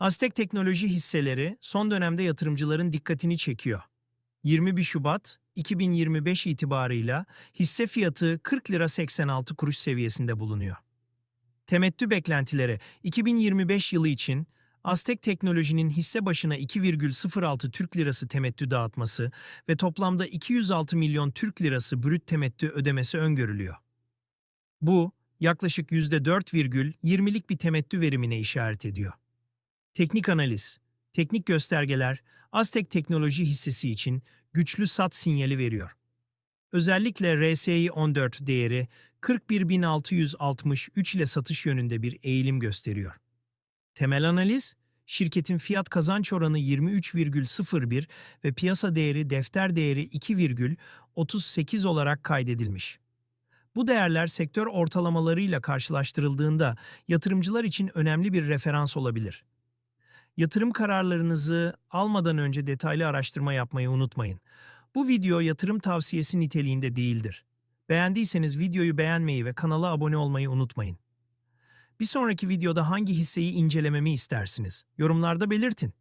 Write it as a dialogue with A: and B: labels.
A: Aztek Teknoloji hisseleri son dönemde yatırımcıların dikkatini çekiyor. 21 Şubat 2025 itibarıyla hisse fiyatı 40 lira 86 kuruş seviyesinde bulunuyor. Temettü beklentileri 2025 yılı için Aztek Teknoloji'nin hisse başına 2,06 Türk Lirası temettü dağıtması ve toplamda 206 milyon Türk Lirası brüt temettü ödemesi öngörülüyor. Bu, yaklaşık %4,20'lik bir temettü verimine işaret ediyor. Teknik analiz, teknik göstergeler Aztek Teknoloji hissesi için güçlü sat sinyali veriyor. Özellikle RSI 14 değeri 41.663 ile satış yönünde bir eğilim gösteriyor. Temel analiz, şirketin fiyat kazanç oranı 23,01 ve piyasa değeri defter değeri 2,38 olarak kaydedilmiş. Bu değerler sektör ortalamalarıyla karşılaştırıldığında yatırımcılar için önemli bir referans olabilir. Yatırım kararlarınızı almadan önce detaylı araştırma yapmayı unutmayın. Bu video yatırım tavsiyesi niteliğinde değildir. Beğendiyseniz videoyu beğenmeyi ve kanala abone olmayı unutmayın. Bir sonraki videoda hangi hisseyi incelememi istersiniz? Yorumlarda belirtin.